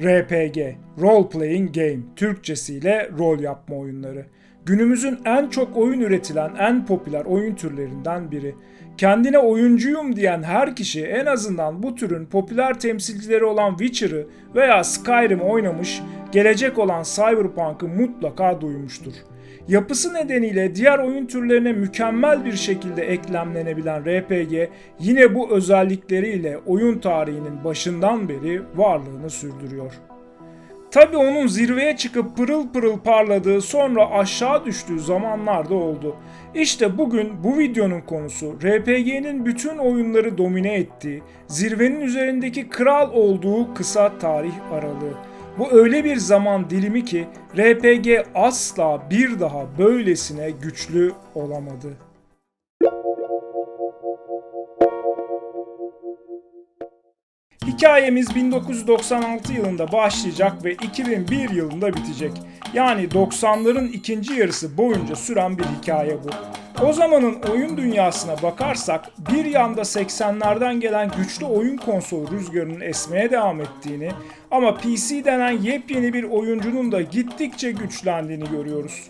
RPG, Role Playing Game, Türkçesiyle rol yapma oyunları. Günümüzün en çok oyun üretilen en popüler oyun türlerinden biri. Kendine oyuncuyum diyen her kişi en azından bu türün popüler temsilcileri olan Witcher'ı veya Skyrim oynamış, gelecek olan Cyberpunk'ı mutlaka duymuştur. Yapısı nedeniyle diğer oyun türlerine mükemmel bir şekilde eklemlenebilen RPG yine bu özellikleriyle oyun tarihinin başından beri varlığını sürdürüyor. Tabi onun zirveye çıkıp pırıl pırıl parladığı sonra aşağı düştüğü zamanlarda oldu. İşte bugün bu videonun konusu RPG'nin bütün oyunları domine ettiği, zirvenin üzerindeki kral olduğu kısa tarih aralığı. Bu öyle bir zaman dilimi ki RPG asla bir daha böylesine güçlü olamadı. Hikayemiz 1996 yılında başlayacak ve 2001 yılında bitecek. Yani 90'ların ikinci yarısı boyunca süren bir hikaye bu. O zamanın oyun dünyasına bakarsak bir yanda 80'lerden gelen güçlü oyun konsolu rüzgarının esmeye devam ettiğini ama PC denen yepyeni bir oyuncunun da gittikçe güçlendiğini görüyoruz.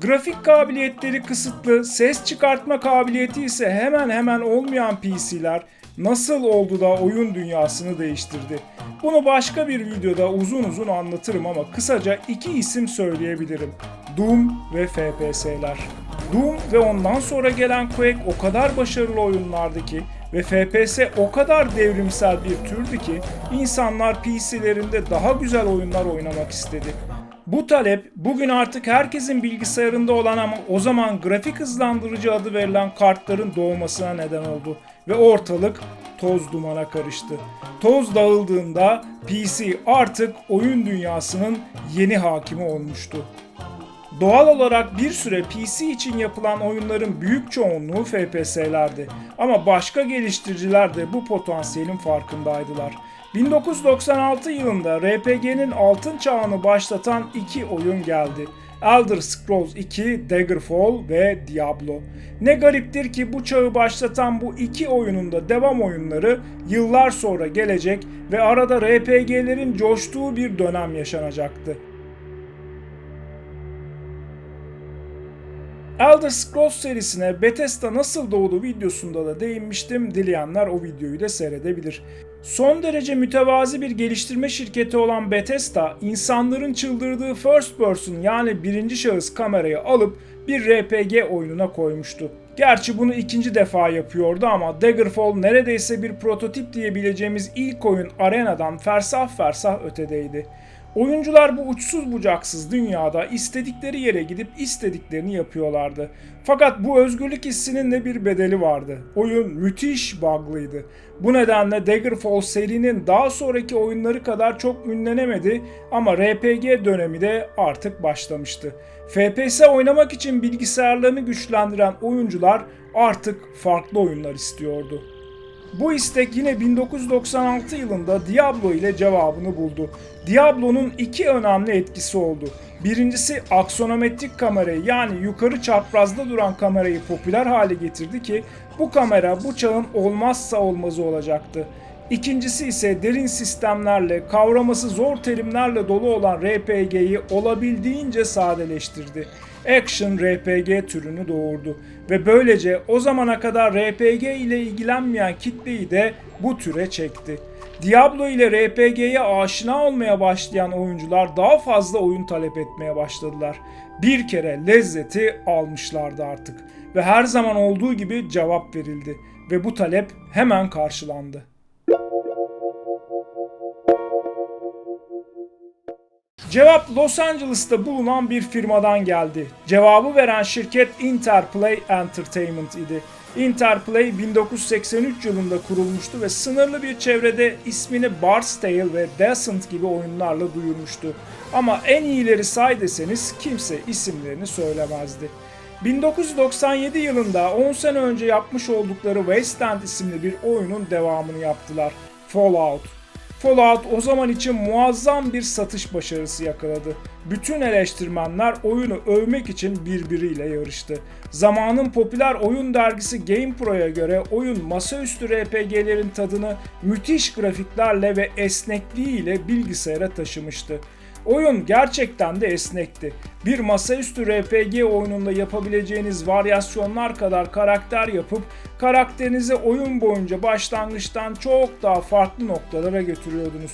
Grafik kabiliyetleri kısıtlı, ses çıkartma kabiliyeti ise hemen hemen olmayan PC'ler nasıl oldu da oyun dünyasını değiştirdi? Bunu başka bir videoda uzun uzun anlatırım ama kısaca iki isim söyleyebilirim. Doom ve FPS'ler. Doom ve ondan sonra gelen Quake o kadar başarılı oyunlardı ki ve FPS o kadar devrimsel bir türdü ki insanlar PC'lerinde daha güzel oyunlar oynamak istedi. Bu talep bugün artık herkesin bilgisayarında olan ama o zaman grafik hızlandırıcı adı verilen kartların doğmasına neden oldu ve ortalık toz dumana karıştı. Toz dağıldığında PC artık oyun dünyasının yeni hakimi olmuştu. Doğal olarak bir süre PC için yapılan oyunların büyük çoğunluğu FPS'lerdi ama başka geliştiriciler de bu potansiyelin farkındaydılar. 1996 yılında RPG'nin altın çağını başlatan iki oyun geldi. Elder Scrolls 2, Daggerfall ve Diablo. Ne gariptir ki bu çağı başlatan bu iki oyunun da devam oyunları yıllar sonra gelecek ve arada RPG'lerin coştuğu bir dönem yaşanacaktı. Elder Scrolls serisine Bethesda nasıl doğdu videosunda da değinmiştim. Dileyenler o videoyu da seyredebilir. Son derece mütevazi bir geliştirme şirketi olan Bethesda, insanların çıldırdığı first person yani birinci şahıs kamerayı alıp bir RPG oyununa koymuştu. Gerçi bunu ikinci defa yapıyordu ama Daggerfall neredeyse bir prototip diyebileceğimiz ilk oyun Arena'dan fersah fersah ötedeydi. Oyuncular bu uçsuz bucaksız dünyada istedikleri yere gidip istediklerini yapıyorlardı. Fakat bu özgürlük hissinin de bir bedeli vardı. Oyun müthiş bug'lıydı. Bu nedenle Daggerfall serinin daha sonraki oyunları kadar çok ünlenemedi ama RPG dönemi de artık başlamıştı. FPS oynamak için bilgisayarlarını güçlendiren oyuncular artık farklı oyunlar istiyordu. Bu istek yine 1996 yılında Diablo ile cevabını buldu. Diablo'nun iki önemli etkisi oldu. Birincisi aksonometrik kamerayı yani yukarı çaprazda duran kamerayı popüler hale getirdi ki bu kamera bu çağın olmazsa olmazı olacaktı. İkincisi ise derin sistemlerle, kavraması zor terimlerle dolu olan RPG'yi olabildiğince sadeleştirdi. Action RPG türünü doğurdu ve böylece o zamana kadar RPG ile ilgilenmeyen kitleyi de bu türe çekti. Diablo ile RPG'ye aşina olmaya başlayan oyuncular daha fazla oyun talep etmeye başladılar. Bir kere lezzeti almışlardı artık ve her zaman olduğu gibi cevap verildi ve bu talep hemen karşılandı. Cevap Los Angeles'ta bulunan bir firmadan geldi. Cevabı veren şirket Interplay Entertainment idi. Interplay 1983 yılında kurulmuştu ve sınırlı bir çevrede ismini Bard's Tale ve Descent gibi oyunlarla duyurmuştu. Ama en iyileri say deseniz kimse isimlerini söylemezdi. 1997 yılında 10 sene önce yapmış oldukları Wasteland isimli bir oyunun devamını yaptılar. Fallout. Fallout o zaman için muazzam bir satış başarısı yakaladı. Bütün eleştirmenler oyunu övmek için birbiriyle yarıştı. Zamanın popüler oyun dergisi GamePro'ya göre oyun masaüstü RPG'lerin tadını müthiş grafiklerle ve esnekliğiyle bilgisayara taşımıştı. Oyun gerçekten de esnekti. Bir masaüstü RPG oyununda yapabileceğiniz varyasyonlar kadar karakter yapıp karakterinizi oyun boyunca başlangıçtan çok daha farklı noktalara götürüyordunuz.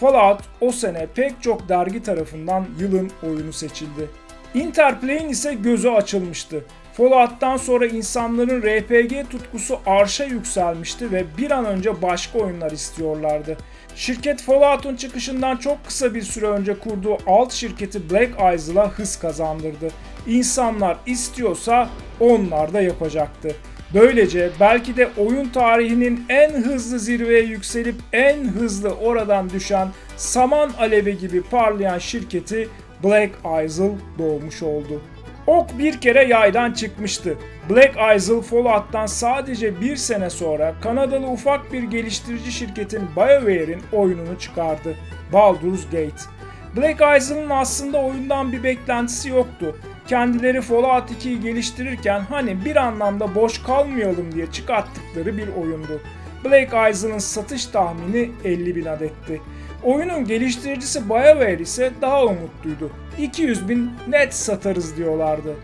Fallout o sene pek çok dergi tarafından yılın oyunu seçildi. Interplay'in ise gözü açılmıştı. Fallout'tan sonra insanların RPG tutkusu arşa yükselmişti ve bir an önce başka oyunlar istiyorlardı. Şirket Fallout'un çıkışından çok kısa bir süre önce kurduğu alt şirketi Black Isle'a hız kazandırdı. İnsanlar istiyorsa onlar da yapacaktı. Böylece belki de oyun tarihinin en hızlı zirveye yükselip en hızlı oradan düşen saman alevi gibi parlayan şirketi Black Isle doğmuş oldu. Ok bir kere yaydan çıkmıştı. Black Isle Fallout'tan sadece bir sene sonra Kanadalı ufak bir geliştirici şirketin BioWare'in oyununu çıkardı. Baldur's Gate. Black Isle'ın aslında oyundan bir beklentisi yoktu. Kendileri Fallout 2'yi geliştirirken hani bir anlamda boş kalmayalım diye çıkarttıkları bir oyundu. Black Isle'ın satış tahmini 50 bin adetti. Oyunun geliştiricisi BioWare ise daha umutluydu. 200 bin net satarız diyorlardı.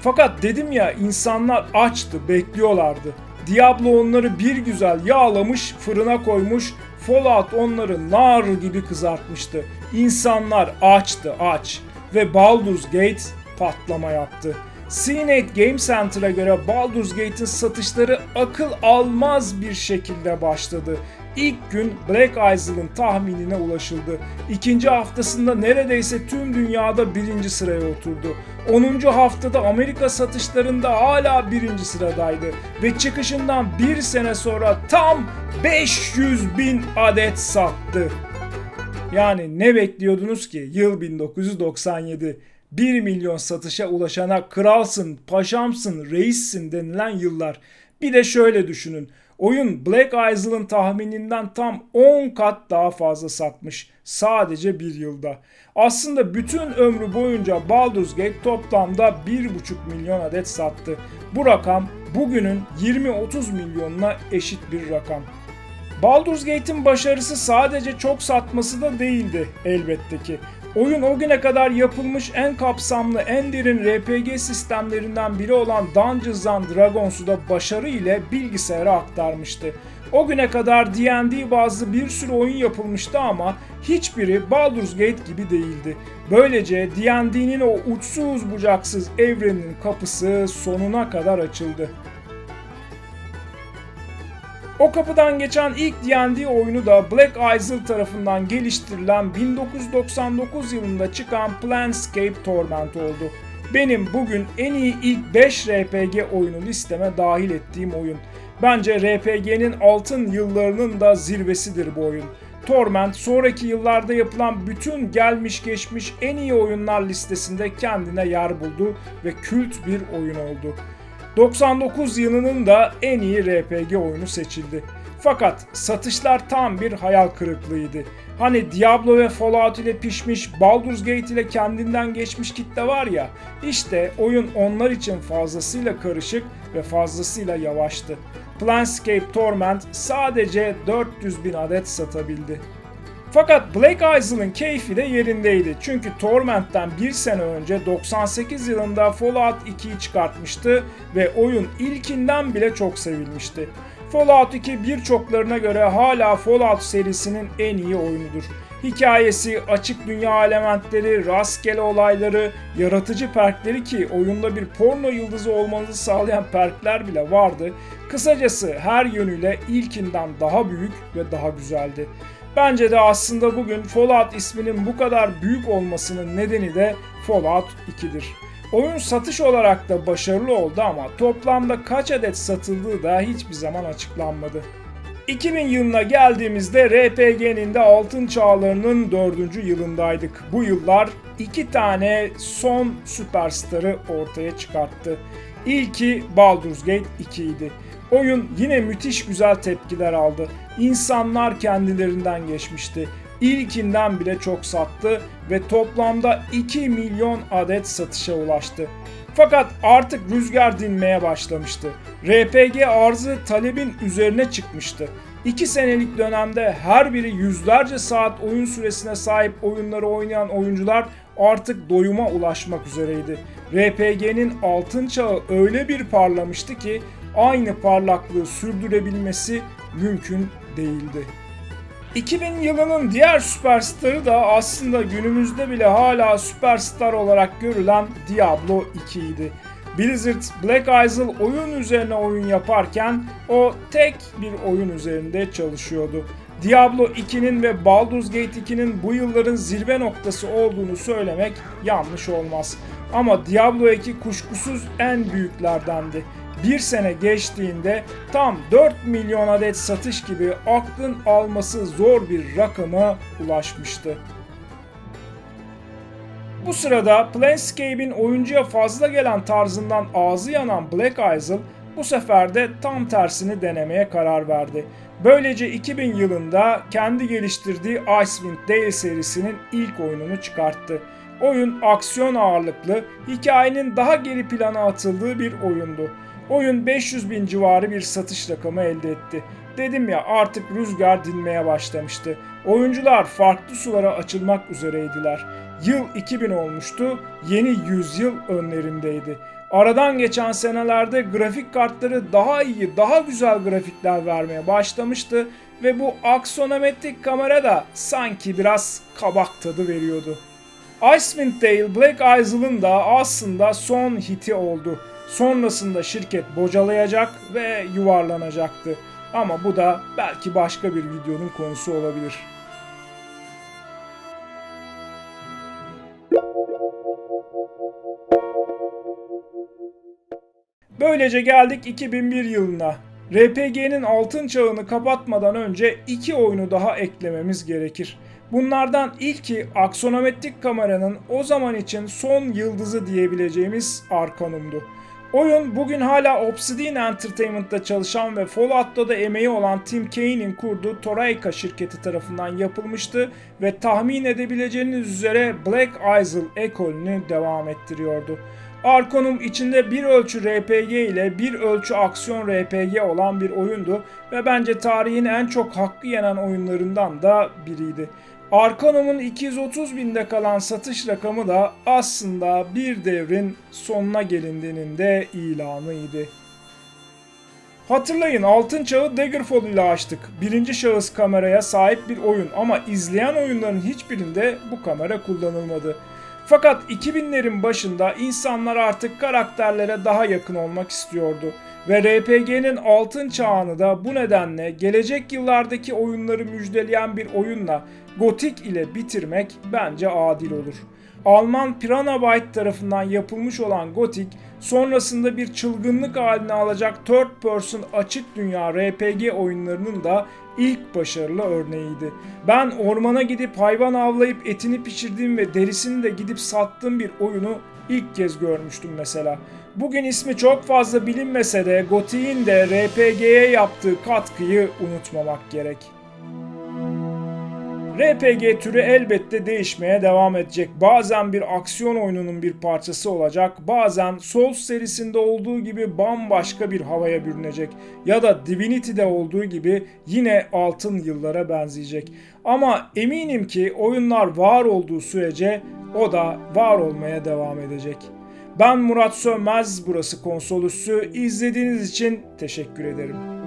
Fakat dedim ya insanlar açtı, bekliyorlardı. Diablo onları bir güzel yağlamış, fırına koymuş, Fallout onları nar gibi kızartmıştı. İnsanlar açtı, aç ve Baldur's Gate patlama yaptı. CNET Game Center'a göre Baldur's Gate'in satışları akıl almaz bir şekilde başladı. İlk gün Black Isle'ın tahminine ulaşıldı. İkinci haftasında neredeyse tüm dünyada birinci sıraya oturdu. 10. haftada Amerika satışlarında hala birinci sıradaydı ve çıkışından bir sene sonra tam 500 bin adet sattı. Yani ne bekliyordunuz ki? Yıl 1997. 1 milyon satışa ulaşana kralsın, paşamsın, reissin denilen yıllar. Bir de şöyle düşünün. Oyun Black Isle'ın tahmininden tam 10 kat daha fazla satmış sadece bir yılda. Aslında bütün ömrü boyunca Baldur's Gate toplamda 1,5 milyon adet sattı. Bu rakam bugünün 20-30 milyonuna eşit bir rakam. Baldur's Gate'in başarısı sadece çok satması da değildi elbette ki. Oyun o güne kadar yapılmış en kapsamlı, en derin RPG sistemlerinden biri olan Dungeons and Dragons'u da başarı ile bilgisayara aktarmıştı. O güne kadar D&D bazlı bir sürü oyun yapılmıştı ama hiçbiri Baldur's Gate gibi değildi. Böylece D&D'nin o uçsuz bucaksız evrenin kapısı sonuna kadar açıldı. O kapıdan geçen ilk D&D oyunu da Black Isle tarafından geliştirilen 1999 yılında çıkan Planescape Torment oldu. Benim bugün en iyi ilk 5 RPG oyunu listeme dahil ettiğim oyun. Bence RPG'nin altın yıllarının da zirvesidir bu oyun. Torment sonraki yıllarda yapılan bütün gelmiş geçmiş en iyi oyunlar listesinde kendine yer buldu ve kült bir oyun oldu. 99 yılının da en iyi RPG oyunu seçildi. Fakat satışlar tam bir hayal kırıklığıydı. Hani Diablo ve Fallout ile pişmiş, Baldur's Gate ile kendinden geçmiş kitle var ya, işte oyun onlar için fazlasıyla karışık ve fazlasıyla yavaştı. Planescape Torment sadece 400 bin adet satabildi. Fakat Black Isle'ın keyfi de yerindeydi. Çünkü Torment'ten bir sene önce 98 yılında Fallout 2'yi çıkartmıştı ve oyun ilkinden bile çok sevilmişti. Fallout 2 birçoklarına göre hala Fallout serisinin en iyi oyunudur. Hikayesi, açık dünya elementleri, rastgele olayları, yaratıcı perkleri ki oyunda bir porno yıldızı olmanızı sağlayan perkler bile vardı. Kısacası her yönüyle ilkinden daha büyük ve daha güzeldi. Bence de aslında bugün Fallout isminin bu kadar büyük olmasının nedeni de Fallout 2'dir. Oyun satış olarak da başarılı oldu ama toplamda kaç adet satıldığı da hiçbir zaman açıklanmadı. 2000 yılına geldiğimizde RPG'nin de altın çağlarının 4. yılındaydık. Bu yıllar iki tane son süperstarı ortaya çıkarttı. İlki Baldur's Gate 2 idi. Oyun yine müthiş güzel tepkiler aldı. İnsanlar kendilerinden geçmişti. İlkinden bile çok sattı ve toplamda 2 milyon adet satışa ulaştı. Fakat artık rüzgar dinmeye başlamıştı. RPG arzı talebin üzerine çıkmıştı. 2 senelik dönemde her biri yüzlerce saat oyun süresine sahip oyunları oynayan oyuncular artık doyuma ulaşmak üzereydi. RPG'nin altın çağı öyle bir parlamıştı ki aynı parlaklığı sürdürebilmesi mümkün değildi. 2000 yılının diğer süperstarı da aslında günümüzde bile hala süperstar olarak görülen Diablo 2 idi. Blizzard Black Isle oyun üzerine oyun yaparken o tek bir oyun üzerinde çalışıyordu. Diablo 2'nin ve Baldur's Gate 2'nin bu yılların zirve noktası olduğunu söylemek yanlış olmaz. Ama Diablo 2 kuşkusuz en büyüklerdendi. Bir sene geçtiğinde tam 4 milyon adet satış gibi aklın alması zor bir rakama ulaşmıştı. Bu sırada Planescape'in oyuncuya fazla gelen tarzından ağzı yanan Black Isle bu sefer de tam tersini denemeye karar verdi. Böylece 2000 yılında kendi geliştirdiği Icewind Dale serisinin ilk oyununu çıkarttı. Oyun aksiyon ağırlıklı, hikayenin daha geri plana atıldığı bir oyundu. Oyun 500 bin civarı bir satış rakamı elde etti. Dedim ya artık rüzgar dinmeye başlamıştı. Oyuncular farklı sulara açılmak üzereydiler. Yıl 2000 olmuştu, yeni yüzyıl önlerindeydi. Aradan geçen senelerde grafik kartları daha iyi, daha güzel grafikler vermeye başlamıştı ve bu aksonometrik kamera da sanki biraz kabak tadı veriyordu. Icewind Dale Black Isle'ın da aslında son hiti oldu. Sonrasında şirket bocalayacak ve yuvarlanacaktı. Ama bu da belki başka bir videonun konusu olabilir. Böylece geldik 2001 yılına. RPG'nin altın çağını kapatmadan önce iki oyunu daha eklememiz gerekir. Bunlardan ilki aksonometrik kameranın o zaman için son yıldızı diyebileceğimiz Arcanum'du. Oyun bugün hala Obsidian Entertainment'ta çalışan ve Fallout'ta da emeği olan Tim Kane'in kurduğu Toraika şirketi tarafından yapılmıştı ve tahmin edebileceğiniz üzere Black Isle ekolünü devam ettiriyordu. Arkonum içinde bir ölçü RPG ile bir ölçü aksiyon RPG olan bir oyundu ve bence tarihin en çok hakkı yenen oyunlarından da biriydi. Arkanum'un 230 binde kalan satış rakamı da aslında bir devrin sonuna gelindiğinin de ilanıydı. Hatırlayın altın çağı Daggerfall ile açtık. Birinci şahıs kameraya sahip bir oyun ama izleyen oyunların hiçbirinde bu kamera kullanılmadı. Fakat 2000'lerin başında insanlar artık karakterlere daha yakın olmak istiyordu. Ve RPG'nin altın çağını da bu nedenle gelecek yıllardaki oyunları müjdeleyen bir oyunla Gothic ile bitirmek bence adil olur. Alman Piranha Byte tarafından yapılmış olan Gothic, sonrasında bir çılgınlık haline alacak third person açık dünya RPG oyunlarının da ilk başarılı örneğiydi. Ben ormana gidip hayvan avlayıp etini pişirdiğim ve derisini de gidip sattığım bir oyunu ilk kez görmüştüm mesela. Bugün ismi çok fazla bilinmese de Gothic'in de RPG'ye yaptığı katkıyı unutmamak gerek. RPG türü elbette değişmeye devam edecek. Bazen bir aksiyon oyununun bir parçası olacak, bazen Souls serisinde olduğu gibi bambaşka bir havaya bürünecek ya da Divinity'de olduğu gibi yine altın yıllara benzeyecek. Ama eminim ki oyunlar var olduğu sürece o da var olmaya devam edecek. Ben Murat Sönmez, burası Konsol Üssü. İzlediğiniz için teşekkür ederim.